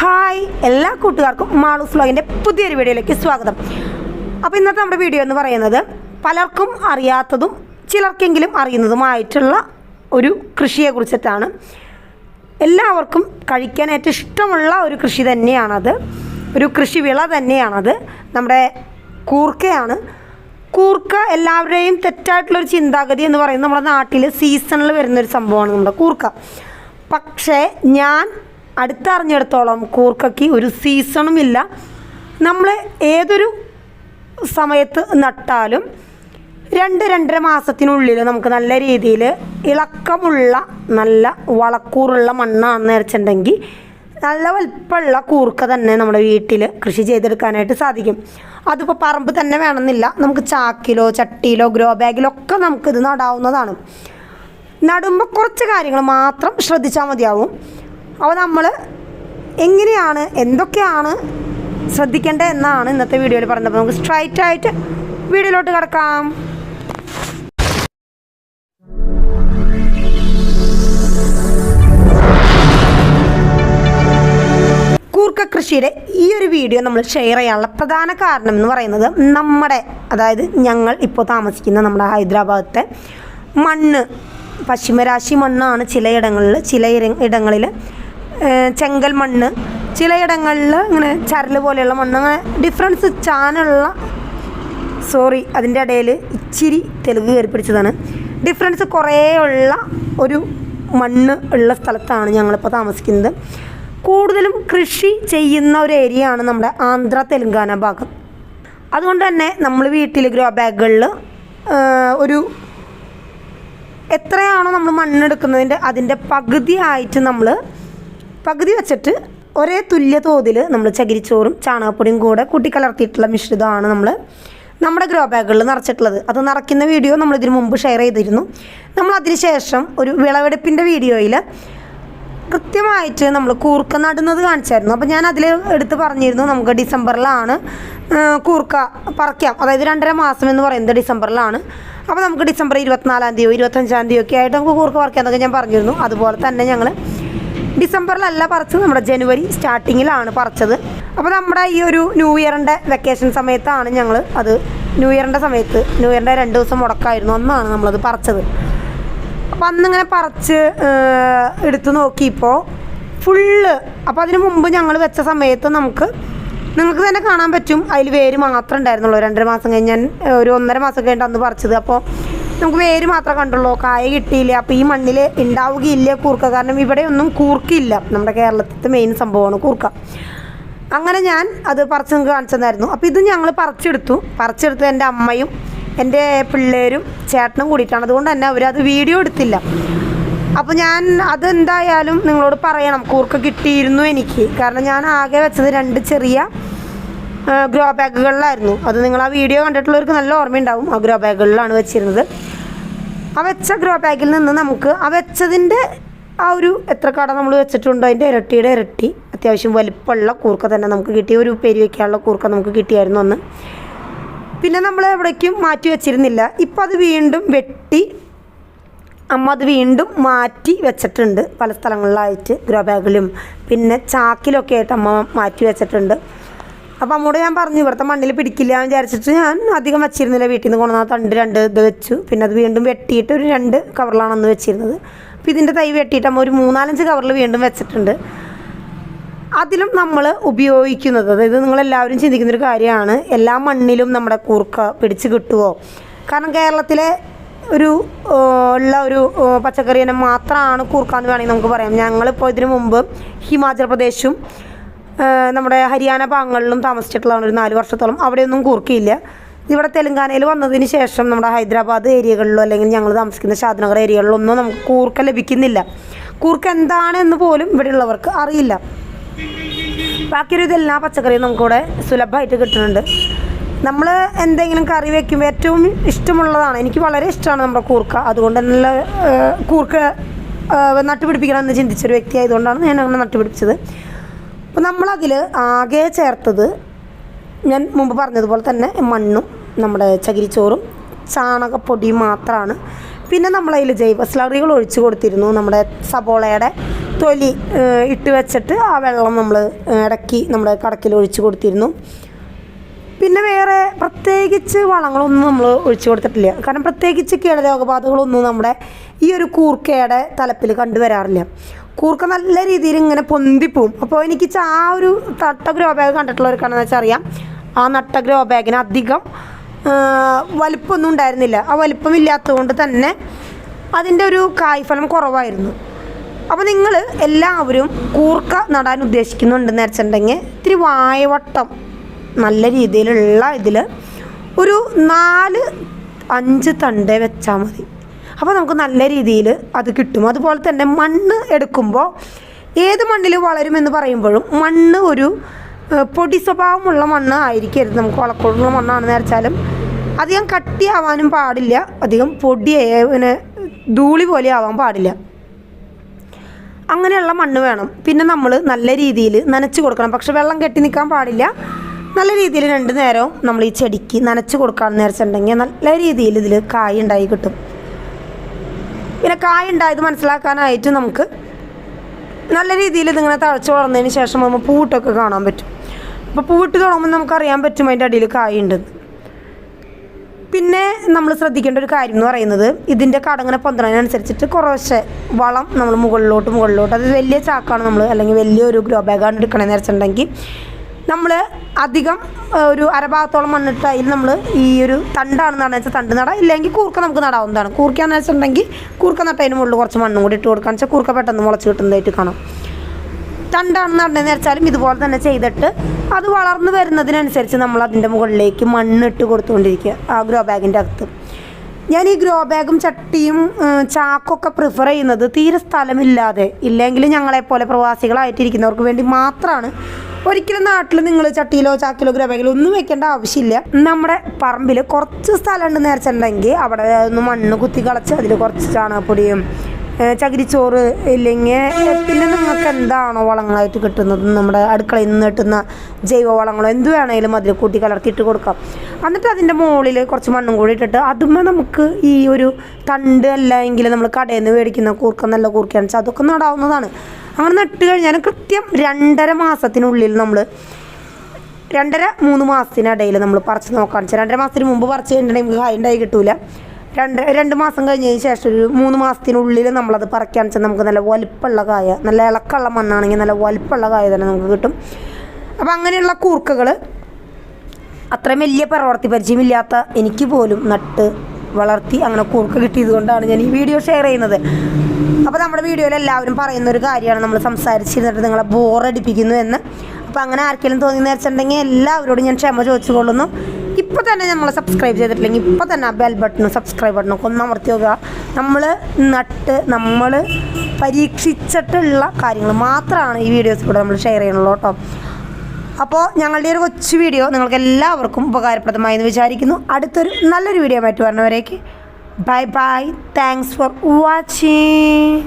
Hi എല്ലാ കൂട്ടുകാർക്കും മാളൂസ് വ്ലോഗിന്റെ പുതിയൊരു വീഡിയോയിലേക്ക് സ്വാഗതം. അപ്പോൾ ഇന്നത്തെ നമ്മുടെ വീഡിയോ എന്ന് പറയുന്നത് പലർക്കും അറിയാത്തതും ചിലർക്കെങ്കിലും അറിയുന്നതുമായിട്ടുള്ള ഒരു കൃഷിയെ കുറിച്ചിട്ടാണ്. എല്ലാവർക്കും കഴിക്കാൻ ഏറ്റവും ഇഷ്ടമുള്ള ഒരു കൃഷി തന്നെയാണത്. ഒരു കൃഷി വിള തന്നെയാണത്. നമ്മുടെ കൂർക്കയാണ്. കൂർക്ക എല്ലാവരുടെയും തെറ്റായിട്ടുള്ളൊരു ചിന്താഗതി എന്ന് പറയുന്നത് നമ്മുടെ നാട്ടിൽ സീസണിൽ വരുന്നൊരു സംഭവമാണ് നമ്മുടെ കൂർക്ക. പക്ഷേ ഞാൻ അടുത്തറിഞ്ഞിടത്തോളം കൂർക്കയ്ക്ക് ഒരു സീസണും ഇല്ല നമ്മൾ ഏതൊരു സമയത്ത് നട്ടാലും രണ്ട് രണ്ടര മാസത്തിനുള്ളിൽ നമുക്ക് നല്ല രീതിയിൽ ഇളക്കമുള്ള നല്ല വളക്കൂറുള്ള മണ്ണാണെന്ന് വെച്ചിട്ടുണ്ടെങ്കിൽ നല്ല വലിപ്പമുള്ള കൂർക്ക തന്നെ നമ്മുടെ വീട്ടിൽ കൃഷി ചെയ്തെടുക്കാനായിട്ട് സാധിക്കും. അതിപ്പോൾ പറമ്പ് തന്നെ വേണമെന്നില്ല. നമുക്ക് ചാക്കിലോ ചട്ടിയിലോ ഗ്രോ ബാഗിലോ ഒക്കെ നമുക്കിത് നടാവുന്നതാണ്. നടുമ്പോൾ കുറച്ച് കാര്യങ്ങൾ മാത്രം ശ്രദ്ധിച്ചാൽ മതിയാവും. അപ്പോൾ നമ്മൾ എങ്ങനെയാണ് എന്തൊക്കെയാണ് ശ്രദ്ധിക്കേണ്ടത് എന്നാണ് ഇന്നത്തെ വീഡിയോയിൽ പറഞ്ഞത്. അപ്പോൾ നമുക്ക് സ്ട്രൈറ്റ് ആയിട്ട് വീഡിയോയിലോട്ട് കിടക്കാം. കൂർക്ക കൃഷിയുടെ ഈ ഒരു വീഡിയോ നമ്മൾ ഷെയർ ചെയ്യാനുള്ള പ്രധാന കാരണം എന്ന് പറയുന്നത് നമ്മുടെ അതായത് ഞങ്ങൾ ഇപ്പോൾ താമസിക്കുന്ന നമ്മുടെ ഹൈദരാബാദത്തെ മണ്ണ് പശ്ചിമരാശി മണ്ണാണ് ചിലയിടങ്ങളിൽ ചില ഇടങ്ങളിൽ ചെങ്കൽ മണ്ണ്. ചിലയിടങ്ങളിൽ ഇങ്ങനെ ചരൽ പോലെയുള്ള മണ്ണ് അങ്ങനെ ഡിഫറൻസ് ചാനുള്ള സോറി അതിന്റെ ഇടയിൽ ഇച്ചിരി തെലുങ്ക് കയറി പിടിച്ചതാണ്. ഡിഫറൻസ് കുറേ ഉള്ള ഒരു മണ്ണ് ഉള്ള സ്ഥലത്താണ് ഞങ്ങളിപ്പോൾ താമസിക്കുന്നത്. കൂടുതലും കൃഷി ചെയ്യുന്ന ഒരു ഏരിയ ആണ് നമ്മുടെ ആന്ധ്ര തെലുങ്കാന ഭാഗം. അതുകൊണ്ട് തന്നെ നമ്മൾ വീട്ടിൽ ഗ്രോ ബാഗുകളിൽ ഒരു എത്രയാണോ നമ്മൾ മണ്ണെടുക്കുന്നതിന്റെ അതിന്റെ പകുതി ആയിട്ട് നമ്മൾ പകുതി വെച്ചിട്ട് ഒരേ തുല്യ തോതിൽ നമ്മൾ ചകിരിച്ചോറും ചാണകപ്പൊടിയും കൂടെ കൂട്ടിക്കലർത്തിയിട്ടുള്ള മിശ്രിതമാണ് നമ്മൾ നമ്മുടെ ഗ്രോ ബാഗുകളിൽ നിറച്ചിട്ടുള്ളത്. അത് നിറയ്ക്കുന്ന വീഡിയോ നമ്മൾ ഇതിനു മുമ്പ് ഷെയർ ചെയ്തിരുന്നു. നമ്മൾ അതിന് ശേഷം ഒരു വിളവെടുപ്പിന്റെ വീഡിയോയിൽ കൃത്യമായിട്ട് നമ്മൾ കൂർക്ക നടുന്നത് കാണിച്ചായിരുന്നു. അപ്പോൾ ഞാൻ അതിൽ എടുത്ത് പറഞ്ഞിരുന്നു നമുക്ക് ഡിസംബറിലാണ് കൂർക്ക പറിക്കാം. അതായത് രണ്ടര മാസം എന്ന് പറയുന്നത് ഡിസംബറിലാണ്. അപ്പോൾ നമുക്ക് ഡിസംബർ ഇരുപത്തിനാലാം തീയതിയോ ഇരുപത്തഞ്ചാം തീയതി ഒക്കെ ആയിട്ട് നമുക്ക് കൂർക്ക പറിക്കാം എന്നൊക്കെ ഞാൻ പറഞ്ഞിരുന്നു. അതുപോലെ തന്നെ ഞങ്ങൾ ഡിസംബറിലല്ല പറിച്ചത് നമ്മുടെ ജനുവരി സ്റ്റാർട്ടിങ്ങിലാണ് പറിച്ചത്. അപ്പോൾ നമ്മുടെ ഈ ഒരു ന്യൂ ഇയറിന്റെ വെക്കേഷൻ സമയത്താണ് ഞങ്ങൾ അത് ന്യൂ ഇയറിന്റെ സമയത്ത് ന്യൂ ഇയറിന്റെ രണ്ട് ദിവസം മുടക്കായിരുന്നു അന്നാണ് നമ്മളത് പറിച്ചത്. അപ്പോൾ അന്നിങ്ങനെ പറിച്ച് എടുത്തു നോക്കിയപ്പോൾ ഫുള്ള് അപ്പോൾ അതിന് മുമ്പ് ഞങ്ങൾ വെച്ച സമയത്ത് നമുക്ക് നിങ്ങൾക്ക് തന്നെ കാണാൻ പറ്റും അതിൽ വേര് മാത്രമേ ഉണ്ടായിരുന്നുള്ളൂ. രണ്ടര മാസം കഴിഞ്ഞ് ഞാൻ ഒരു ഒന്നര മാസം കഴിഞ്ഞിട്ട് അന്ന് പറിച്ചത്. അപ്പോൾ നമുക്ക് വേര് മാത്രമേ കണ്ടുള്ളൂ. കായ കിട്ടിയില്ല. അപ്പോൾ ഈ മണ്ണിൽ ഉണ്ടാവുകയില്ല കൂർക്ക. കാരണം ഇവിടെ ഒന്നും കൂർക്കില്ല. നമ്മുടെ കേരളത്തിലത്തെ മെയിൻ സംഭവമാണ് കൂർക്ക. അങ്ങനെ ഞാൻ അത് പറിച്ച് നിങ്ങൾക്ക് കാണിച്ചതായിരുന്നു അപ്പോൾ ഇത് ഞങ്ങൾ പറിച്ചെടുത്തു. പറിച്ചെടുത്ത് എന്റെ അമ്മയും എന്റെ പിള്ളേരും ചേട്ടനും കൂടിയിട്ടാണ്. അതുകൊണ്ട് തന്നെ അവരത് വീഡിയോ എടുത്തില്ല. അപ്പോൾ ഞാൻ അതെന്തായാലും നിങ്ങളോട് പറയണം. കൂർക്ക കിട്ടിയിരുന്നു എനിക്ക്. കാരണം ഞാൻ ആകെ വെച്ചത് രണ്ട് ചെറിയ ഗ്രോ ബാഗുകളിലായിരുന്നു. അത് നിങ്ങൾ ആ വീഡിയോ കണ്ടിട്ടുള്ളവർക്ക് നല്ല ഓർമ്മയുണ്ടാവും. ആ ഗ്രോ ബാഗുകളിലാണ് വെച്ചിരുന്നത്. ആ വെച്ച ഗ്രോ ബാഗിൽ നിന്ന് നമുക്ക് ആ വെച്ചതിന്റെ ആ ഒരു എത്ര കട നമ്മൾ വെച്ചിട്ടുണ്ടോ? അതിന്റെ ഇരട്ടിയുടെ ഇരട്ടി. അത്യാവശ്യം വലിപ്പമുള്ള കൂർക്ക തന്നെ നമുക്ക് കിട്ടി. ഒരു പേര് വയ്ക്കാനുള്ള കൂർക്ക നമുക്ക് കിട്ടിയായിരുന്നു അന്ന്. പിന്നെ നമ്മൾ എവിടേക്കും മാറ്റി വെച്ചിരുന്നില്ല. ഇപ്പം അത് വീണ്ടും വെട്ടി അമ്മ അത് വീണ്ടും മാറ്റി വെച്ചിട്ടുണ്ട്. പല സ്ഥലങ്ങളിലായിട്ട് ഗ്രോ ബാഗിലും പിന്നെ ചാക്കിലൊക്കെ ആയിട്ട് അമ്മ മാറ്റി വെച്ചിട്ടുണ്ട്. അപ്പോൾ അമ്മോട് ഞാൻ പറഞ്ഞു ഇവിടുത്തെ മണ്ണിൽ പിടിക്കില്ല എന്ന് വിചാരിച്ചിട്ട് ഞാൻ അധികം വെച്ചിരുന്നില്ല. വീട്ടിൽ നിന്ന് കൊണ്ടുവന്ന തണ്ട് രണ്ട് ഇത് വെച്ചു. പിന്നെ അത് വീണ്ടും വെട്ടിയിട്ട് ഒരു രണ്ട് കവറിലാണ് അന്ന് വെച്ചിരുന്നത്. അപ്പം ഇതിന്റെ തൈ വെട്ടിയിട്ട് അമ്മ ഒരു മൂന്നാലഞ്ച് കവറിൽ വീണ്ടും വെച്ചിട്ടുണ്ട്. അതിലും നമ്മൾ ഉപയോഗിക്കുന്നത് അതായത് നിങ്ങളെല്ലാവരും ചിന്തിക്കുന്നൊരു കാര്യമാണ് എല്ലാ മണ്ണിലും നമ്മുടെ കൂർക്ക പിടിച്ച് കിട്ടുമോ കാരണം കേരളത്തിലെ ഒരു ഉള്ള ഒരു പച്ചക്കറി ഇനം മാത്രമാണ് കൂർക്കാന്ന് വേണമെങ്കിൽ നമുക്ക് പറയാം. ഞങ്ങളിപ്പോൾ ഇതിനു മുമ്പ് ഹിമാചൽ പ്രദേശും നമ്മുടെ ഹരിയാന ഭാഗങ്ങളിലും താമസിച്ചിട്ടുള്ളതാണ് ഒരു നാല് വർഷത്തോളം. അവിടെയൊന്നും കൂർക്കിയില്ല. ഇവിടെ തെലങ്കാനയിൽ വന്നതിന് ശേഷം നമ്മുടെ ഹൈദരാബാദ് ഏരിയകളിലോ അല്ലെങ്കിൽ ഞങ്ങൾ താമസിക്കുന്ന ഷാദ്നഗർ ഏരിയകളിലോ ഒന്നും നമുക്ക് കൂർക്ക ലഭിക്കുന്നില്ല. കൂർക്ക എന്താണെന്ന് പോലും ഇവിടെയുള്ളവർക്ക് അറിയില്ല. ബാക്കിയൊരു ഇതെല്ലാ പച്ചക്കറിയും നമുക്കിവിടെ സുലഭമായിട്ട് കിട്ടുന്നുണ്ട്. നമ്മൾ എന്തെങ്കിലും കറി വെക്കുമ്പോൾ ഏറ്റവും ഇഷ്ടമുള്ളതാണ്. എനിക്ക് വളരെ ഇഷ്ടമാണ് നമ്മുടെ കൂർക്ക. അതുകൊണ്ട് നല്ല കൂർക്ക ഏഹ്, നട്ടുപിടിപ്പിക്കണം എന്ന് ചിന്തിച്ചൊരു വ്യക്തി ആയതുകൊണ്ടാണ് ഞാൻ അങ്ങനെ നട്ടുപിടിപ്പിച്ചത്. അപ്പോൾ നമ്മളതിൽ ആകെ ചേർത്തത് ഞാൻ മുമ്പ് പറഞ്ഞതുപോലെ തന്നെ മണ്ണും നമ്മുടെ ചകിരിച്ചോറും ചാണകപ്പൊടിയും മാത്രമാണ് പിന്നെ നമ്മളതിൽ ജൈവ സ്ലറികൾ ഒഴിച്ചു കൊടുത്തിരുന്നു. നമ്മുടെ സബോളയുടെ തൊലി ഇട്ട് വെച്ചിട്ട് ആ വെള്ളം നമ്മൾ ഇടക്കി നമ്മുടെ കടക്കിൽ ഒഴിച്ചു കൊടുത്തിരുന്നു. പിന്നെ വേറെ പ്രത്യേകിച്ച് വളങ്ങളൊന്നും നമ്മൾ ഒഴിച്ചു കൊടുത്തിട്ടില്ല. കാരണം പ്രത്യേകിച്ച് കീടരോഗബാധകളൊന്നും നമ്മുടെ ഈ ഒരു കൂർക്കയുടെ തലപ്പിൽ കണ്ടുവരാറില്ല. കൂർക്ക നല്ല രീതിയിൽ ഇങ്ങനെ പൊന്തിപ്പോവും. അപ്പോൾ എനിക്ക് ആ ഒരു തട്ട ഗ്രോ ബാഗ് കണ്ടിട്ടുള്ളവർക്കാണെന്ന് വെച്ചാൽ അറിയാം? ആ നട്ട ബാഗിന് അധികം വലിപ്പമൊന്നും ഉണ്ടായിരുന്നില്ല. ആ വലിപ്പമില്ലാത്തതുകൊണ്ട് തന്നെ അതിന്റെ ഒരു കായ്ഫലം കുറവായിരുന്നു. അപ്പോൾ നിങ്ങൾ എല്ലാവരും കൂർക്ക നടാൻ ഉദ്ദേശിക്കുന്നുണ്ടെന്ന് വെച്ചിട്ടുണ്ടെങ്കിൽ ഇത്തിരി വായവട്ടം നല്ല രീതിയിലുള്ള ഇതിൽ ഒരു നാല് അഞ്ച് തണ്ട് വെച്ചാൽ മതി. അപ്പോൾ നമുക്ക് നല്ല രീതിയിൽ അത് കിട്ടും. അതുപോലെ തന്നെ മണ്ണ് എടുക്കുമ്പോൾ ഏത് മണ്ണിൽ വളരുമെന്ന് പറയുമ്പോഴും മണ്ണ് ഒരു പൊടി സ്വഭാവമുള്ള മണ്ണ് ആയിരിക്കരുത്. നമുക്ക് വളക്കൊള്ളുന്ന മണ്ണാണെന്ന് വെച്ചാലും അധികം കട്ടിയാവാനും പാടില്ല. അധികം പൊടി പിന്നെ ധൂളി പോലെ ആവാൻ പാടില്ല. അങ്ങനെയുള്ള മണ്ണ് വേണം. പിന്നെ നമ്മൾ നല്ല രീതിയിൽ നനച്ച് കൊടുക്കണം. പക്ഷെ വെള്ളം കെട്ടി നിൽക്കാൻ പാടില്ല. നല്ല രീതിയിൽ രണ്ട് നേരവും നമ്മൾ ഈ ചെടിക്ക് നനച്ച് കൊടുക്കാമെന്ന് വെച്ചിട്ടുണ്ടെങ്കിൽ നല്ല രീതിയിൽ ഇതിൽ കായ് ഉണ്ടായി കിട്ടും. പിന്നെ കായ ഉണ്ടായത് മനസ്സിലാക്കാനായിട്ട് നമുക്ക് നല്ല രീതിയിൽ ഇതിങ്ങനെ തഴച്ച് വളർന്നതിന് ശേഷം നമ്മൾ പൂവിട്ടൊക്കെ കാണാൻ പറ്റും. അപ്പോൾ പൂവിട്ട് തുടങ്ങുമ്പോൾ നമുക്കറിയാൻ പറ്റും അതിന്റെ അടിയിൽ കായ ഉണ്ടെന്ന് പിന്നെ നമ്മൾ ശ്രദ്ധിക്കേണ്ട ഒരു കാര്യം എന്ന് പറയുന്നത് ഇതിന്റെ കടങ്ങനെ പൊന്തണതിനനുസരിച്ചിട്ട് കുറേശ്ശെ വളം നമ്മൾ മുകളിലോട്ട് മുകളിലോട്ട്. അത് വലിയ ചാക്കാണ് നമ്മൾ അല്ലെങ്കിൽ വലിയൊരു ഗ്രോ ബാഗാണ് എടുക്കണമെന്ന് വെച്ചിട്ടുണ്ടെങ്കിൽ നമ്മൾ അധികം ഒരു അരഭാഗത്തോളം മണ്ണിട്ട് അതിൽ നമ്മൾ ഈ ഒരു തണ്ടാണ് നടന്ന് വെച്ചാൽ തണ്ട് നടാം. ഇല്ലെങ്കിൽ കൂർക്ക നമുക്ക് നടാവുന്നതാണ്. കൂർക്കാന്ന് വെച്ചിട്ടുണ്ടെങ്കിൽ കൂർക്ക നട്ടതിന് മുകളിൽ കുറച്ച് മണ്ണും കൂടി ഇട്ട് കൊടുക്കാന്ന് വെച്ചാൽ കൂർക്ക പെട്ടെന്ന് മുളച്ച് കിട്ടുന്നതായിട്ട് കാണും. തണ്ടാണ് നടന്നതെന്ന് വെച്ചാലും ഇതുപോലെ തന്നെ ചെയ്തിട്ട് അത് വളർന്നു വരുന്നതിനനുസരിച്ച് നമ്മൾ അതിന്റെ മുകളിലേക്ക് മണ്ണിട്ട് കൊടുത്തുകൊണ്ടിരിക്കുക ആ ഗ്രോ ബാഗിന്റെ അകത്ത്. ഞാൻ ഈ ഗ്രോ ബാഗും ചട്ടിയും ചാക്കൊക്കെ പ്രിഫർ ചെയ്യുന്നത് തീരെ സ്ഥലമില്ലാതെ ഇല്ലെങ്കിൽ ഞങ്ങളെപ്പോലെ പ്രവാസികളായിട്ടിരിക്കുന്നവർക്ക് വേണ്ടി മാത്രമാണ് ഒരിക്കലും നാട്ടിൽ നിങ്ങൾ ചട്ടിയിലോ ചാക്കിലോ ഗ്രവയിലോ ഒന്നും വെക്കേണ്ട ആവശ്യമില്ല. നമ്മുടെ പറമ്പിൽ കുറച്ച് സ്ഥലം ഉണ്ടെന്ന് വെച്ചിട്ടുണ്ടെങ്കിൽ അവിടെ ഒന്ന് മണ്ണ് കുത്തി കളച്ച് അതിൽ കുറച്ച് ചാണകപ്പൊടിയും ചകിരിച്ചോറ് ഇല്ലെങ്കിൽ പിന്നെ നിങ്ങൾക്ക് എന്താണോ വളങ്ങളായിട്ട് കിട്ടുന്നത്? നമ്മുടെ അടുക്കളയിൽ നിന്ന് കിട്ടുന്ന ജൈവ വളങ്ങളോ എന്ത് വേണമെങ്കിലും അതിൽ കൂട്ടി കലർത്തിയിട്ട് കൊടുക്കാം. എന്നിട്ട് അതിന്റെ മുകളിൽ കുറച്ച് മണ്ണും കൂടി ഇട്ടിട്ട് അതുമ്മ നമുക്ക് ഈ ഒരു തണ്ട് അല്ല എങ്കിൽ നമ്മൾ കടയിൽ നിന്ന് മേടിക്കുന്ന കൂർക്ക നല്ല കൂർക്കയാണെന്ന് വെച്ചാൽ അതൊക്കെ നടാവുന്നതാണ്. അങ്ങനെ നട്ട് കഴിഞ്ഞാൽ കൃത്യം രണ്ടര മാസത്തിനുള്ളിൽ നമ്മൾ രണ്ടര മൂന്ന് മാസത്തിനിടയിൽ നമ്മൾ പറിച്ച് നോക്കാന്ന് വെച്ചാൽ രണ്ടര മാസത്തിന് മുമ്പ് പറിച്ച് കഴിഞ്ഞിട്ടുണ്ടെങ്കിൽ നമുക്ക് കായ ഉണ്ടായി കിട്ടൂല. രണ്ട് രണ്ട് മാസം കഴിഞ്ഞതിന് ശേഷം ഒരു മൂന്ന് മാസത്തിനുള്ളിൽ നമ്മളത് പറിക്കാന്ന് വെച്ചാൽ നമുക്ക് നല്ല വലിപ്പമുള്ള കായ നല്ല ഇളക്കമുള്ള മണ്ണാണെങ്കിൽ നല്ല വലിപ്പമുള്ള കായ തന്നെ നമുക്ക് കിട്ടും. അപ്പോൾ അങ്ങനെയുള്ള കൂർക്കകൾ അത്രയും വലിയ പ്രവർത്തി പരിചയമില്ലാത്ത എനിക്ക് പോലും നട്ട് വളർത്തി അങ്ങനെ കൂർക്ക കിട്ടിയത് കൊണ്ടാണ് ഞാൻ ഈ വീഡിയോ ഷെയർ ചെയ്യുന്നത്. അപ്പോൾ നമ്മുടെ വീഡിയോയിൽ എല്ലാവരും പറയുന്ന ഒരു കാര്യമാണ് നമ്മൾ സംസാരിച്ചിരുന്നിട്ട് നിങ്ങളെ ബോറടിപ്പിക്കുന്നു എന്ന്. അപ്പോൾ അങ്ങനെ ആർക്കെങ്കിലും തോന്നി നേരിച്ചിട്ടുണ്ടെങ്കിൽ എല്ലാവരോടും ഞാൻ ക്ഷമ ചോദിച്ചു കൊള്ളുന്നു ഇപ്പോൾ തന്നെ നമ്മൾ സബ്സ്ക്രൈബ് ചെയ്തിട്ടില്ലെങ്കിൽ ഇപ്പോൾ തന്നെ ബെൽ ബട്ടണും സബ്സ്ക്രൈബ് ബട്ടണൊക്കെ ഒന്ന് അമർത്തി നോക്കുക നമ്മൾ നട്ട് നമ്മൾ പരീക്ഷിച്ചിട്ടുള്ള കാര്യങ്ങൾ മാത്രമാണ് ഈ വീഡിയോസ് കൂടെ നമ്മൾ ഷെയർ ചെയ്യണുള്ളൂ കേട്ടോ. അപ്പോൾ ഞങ്ങളുടെ ഒരു കൊച്ചു വീഡിയോ നിങ്ങൾക്ക് എല്ലാവർക്കും ഉപകാരപ്രദമായി എന്ന് വിചാരിക്കുന്നു. അടുത്തൊരു നല്ലൊരു വീഡിയോ ആയിട്ട് വരുന്നവരേക്ക് bye bye thanks for watching